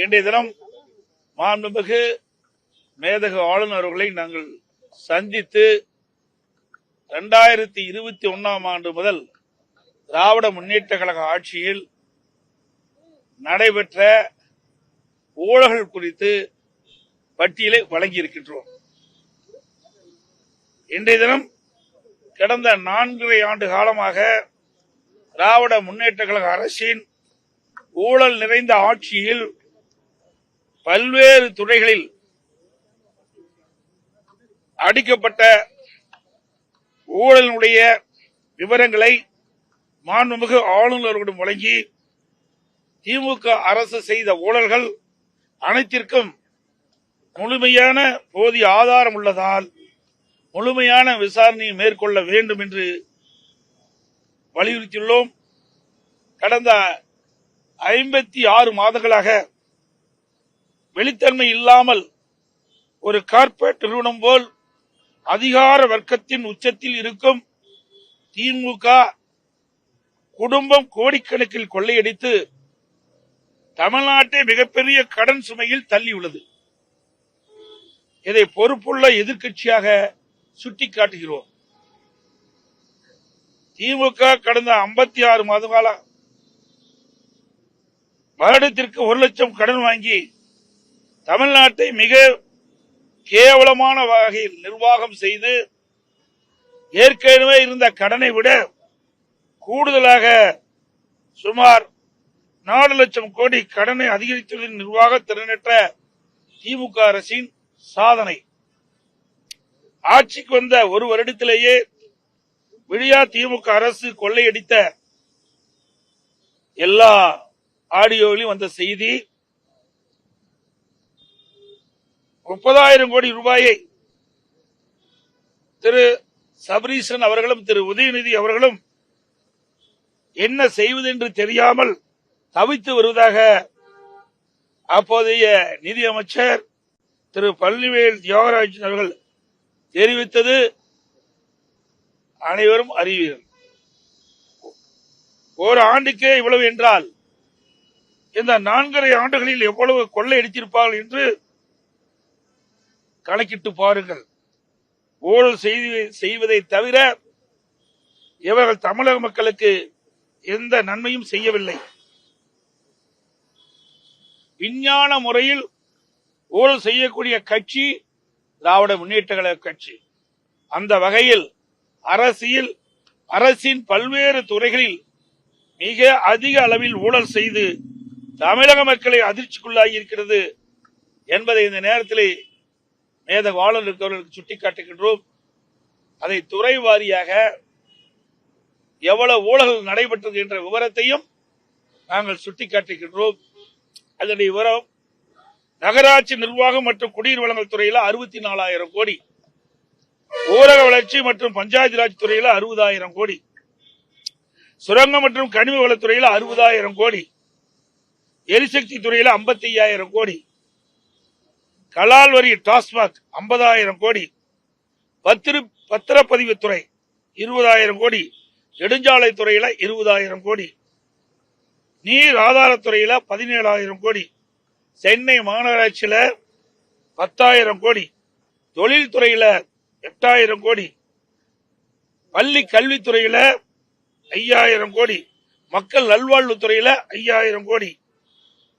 இன்றைய தினம் மாண்புமிகு மேதகு ஆளுநர்களை நாங்கள் சந்தித்து இரண்டாயிரத்தி இருபத்தி ஒன்னாம் ஆண்டு முதல் திராவிட முன்னேற்ற கழக ஆட்சியில் நடைபெற்ற ஊழல்கள் குறித்து பட்டியலை வழங்கியிருக்கின்றோம். இன்றைய தினம் கடந்த நான்கரை ஆண்டு காலமாக திராவிட முன்னேற்ற கழக அரசின் ஊழல் நிறைந்த ஆட்சியில் பல்வேறு துறைகளில் அடிக்கப்பட்ட ஊழலினுடைய விவரங்களை மாண்புமிகு ஆளுநர்களிடம் வழங்கி திமுக அரசு செய்த ஊழல்கள் அனைத்திற்கும் முழுமையான போதிய ஆதாரம் உள்ளதால் முழுமையான விசாரணையை மேற்கொள்ள வேண்டும் என்று வலியுறுத்தியுள்ளோம். கடந்த ஐம்பத்தி ஆறு மாதங்களாக வெளித்தன்மை இல்லாமல் ஒரு கார்ப்பரேட் நிறுவனம் போல் அதிகார வர்க்கத்தின் உச்சத்தில் இருக்கும் திமுக குடும்பம் கோடிக்கணக்கில் கொள்ளையடித்து தமிழ்நாட்டை மிகப்பெரிய கடன் சுமையில் தள்ளியுள்ளது. இதை பொறுப்புள்ள எதிர்க்கட்சியாக சுட்டிக்காட்டுகிறோம். திமுக கடந்த ஐம்பத்தி ஆறு மாத கால வருடத்திற்கு ஒரு லட்சம் கடன் வாங்கி தமிழ்நாட்டை மிக கேவலமான வகையில் நிர்வாகம் செய்து ஏற்கனவே இருந்த கடனை விட கூடுதலாக சுமார் நாலு லட்சம் கோடி கடனை அதிகரித்துள்ள நிர்வாக திறனற்ற திமுக அரசின் சாதனை. ஆட்சிக்கு வந்த ஒரு வருடத்திலேயே விழியா திமுக அரசு கொள்ளையடித்த எல்லா ஆடியோவிலும் வந்த செய்தி முப்பதாயிரம் கோடி ரூபாயை திரு சபரீசன் அவர்களும் திரு உதயநிதி அவர்களும் என்ன செய்வது என்று தெரியாமல் தவித்து வருவதாக அப்போதைய நிதியமைச்சர் திரு பழனிவேல் தியாகராஜன் அவர்கள் தெரிவித்தது. அனைவரும் அறிவீர்கள். ஒரு ஆண்டுக்கே இவ்வளவு என்றால் இந்த நான்கரை ஆண்டுகளில் எவ்வளவு கொள்ளை அடித்திருப்பார்கள் என்று கணக்கிட்டு பாருங்கள். ஊழல் செய்து- செய்வதை தவிர இவர்கள் தமிழக மக்களுக்கு எந்த நன்மையும் செய்யவில்லை. விஞ்ஞான முறையில் ஊழல் செய்யக்கூடிய கட்சி திராவிட முன்னேற்ற கழக கட்சி. அந்த வகையில் அரசியல் அரசின் பல்வேறு துறைகளில் மிக அதிக அளவில் ஊழல் செய்து தமிழக மக்களை அதிர்ச்சிக்குள்ளாகி இருக்கிறது என்பதை இந்த நேரத்தில் மேத ஆளுநருக்கு சுட்டி காட்டுகின்றோம். அதை துறை வாரியாக எவ்வளவு ஊழல் நடைபெற்றது என்ற விவரத்தையும் நாங்கள் சுட்டிக்காட்டுகின்றோம் அதனுடைய விவரம் நகராட்சி நிர்வாகம் மற்றும் குடிநீர் வழங்கல் துறையில அறுபத்தி நாலாயிரம் கோடி. ஊரக வளர்ச்சி மற்றும் பஞ்சாயத்து ராஜ் துறையில அறுபதாயிரம் கோடி. சுரங்கம் மற்றும் கனிம வளத்துறையில அறுபதாயிரம் கோடி. எரிசக்தி துறையில ஐம்பத்தி ஐயாயிரம் கோடி. கலால் வரி டாஸ்மாக் ஐம்பதாயிரம் கோடி. பத்திர பத்திரப்பதிவுத்துறை இருபதாயிரம் கோடி. நெடுஞ்சாலை துறையில இருபதாயிரம் கோடி. நீர் ஆதாரத்துறையில பதினேழாயிரம் கோடி. சென்னை மாநகராட்சியில பத்தாயிரம் கோடி. தொழில்துறையில எட்டாயிரம் கோடி. பள்ளி கல்வித்துறையில ஐயாயிரம் கோடி. மக்கள் நல்வாழ்வுத்துறையில ஐயாயிரம் கோடி.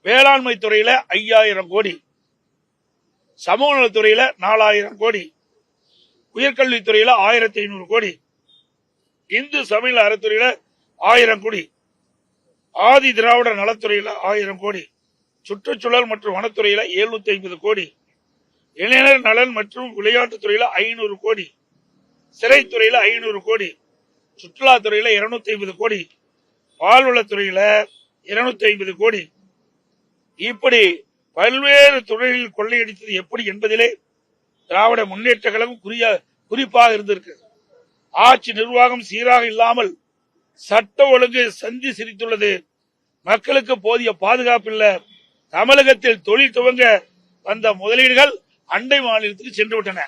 வேளாண்மை துறையில ஐயாயிரம் கோடி. சமூக நலத்துறையில நாலாயிரம் கோடி. உயர்கல்வித்துறையில ஆயிரத்தி ஐநூறு கோடி. இந்து சமையல் அறத்துறையில ஆயிரம் கோடி. ஆதி திராவிட நலத்துறையில ஆயிரம் கோடி. சுற்றுச்சூழல் மற்றும் வனத்துறையில எழுநூத்தி ஐம்பது கோடி. இளைஞர் நலன் மற்றும் விளையாட்டுத்துறையில ஐநூறு கோடி. சிறைத்துறையில ஐநூறு கோடி. சுற்றுலாத்துறையில இருநூத்தி ஐம்பது கோடி. பால்வளத்துறையில இருநூத்தி ஐம்பது கோடி. இப்படி பல்வேறு துறைகளில் கொள்ளையடித்தது எப்படி என்பதிலே திராவிட முன்னேற்ற கழகம் குறியா குறிப்பாக இருந்திருக்கு. ஆட்சி நிர்வாகம் சீராக இல்லாமல் சட்ட ஒழுங்கு சந்தி சிரித்துள்ளது. மக்களுக்கு போதிய பாதுகாப்பு இல்ல. தமிழகத்தில் தொழில் துவங்க வந்த முதலீடுகள் அண்டை மாநிலத்துக்கு சென்று விட்டன.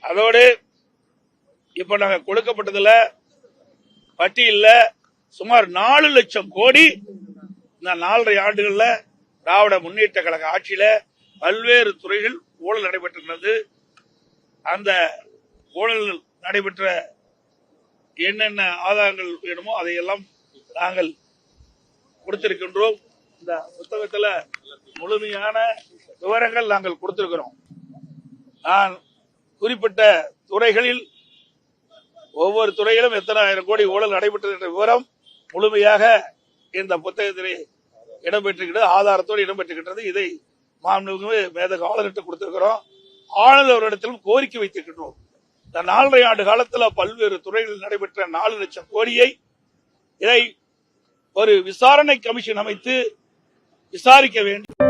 அதோடு இப்ப நாங்க கொடுக்கப்பட்டதுல பட்டியல்ல சுமார் நாலு லட்சம் கோடி இந்த நாலரை ஆண்டுகள்ல திராவிட முன்னேற்ற கழக ஆட்சியில பல்வேறு துறைகள் ஊழல் நடைபெற்றிருந்தது. அந்த ஊழல் நடைபெற்ற என்னென்ன ஆதாரங்கள் வேணுமோ அதையெல்லாம் நாங்கள் கொடுத்திருக்கின்றோம். இந்த புத்தகத்துல முழுமையான விவரங்கள் நாங்கள் கொடுத்திருக்கிறோம். நான் குறிப்பிட்ட துறைகளில் ஒவ்வொரு துறையிலும் எத்தனை ஆயிரம் கோடி ஊழல் நடைபெற்றது என்ற விவரம் முழுமையாக இந்த புத்தகத்திலே இடம்பெற்றுக்கிட்டு ஆதாரத்தோடு இடம்பெற்றுக்கிட்டது. இதை மாண்புமிகு மேதக ஆளுநர்கிட்ட கொடுத்திருக்கிறோம். ஆளுநர் அவரிடத்திலும் கோரிக்கை வைத்திருக்கின்றோம். இந்த நாலரை ஆண்டு காலத்தில் பல்வேறு துறைகளில் நடைபெற்ற நாலு லட்சம் கோரியை இதை ஒரு விசாரணை கமிஷன் அமைத்து விசாரிக்க வேண்டும்.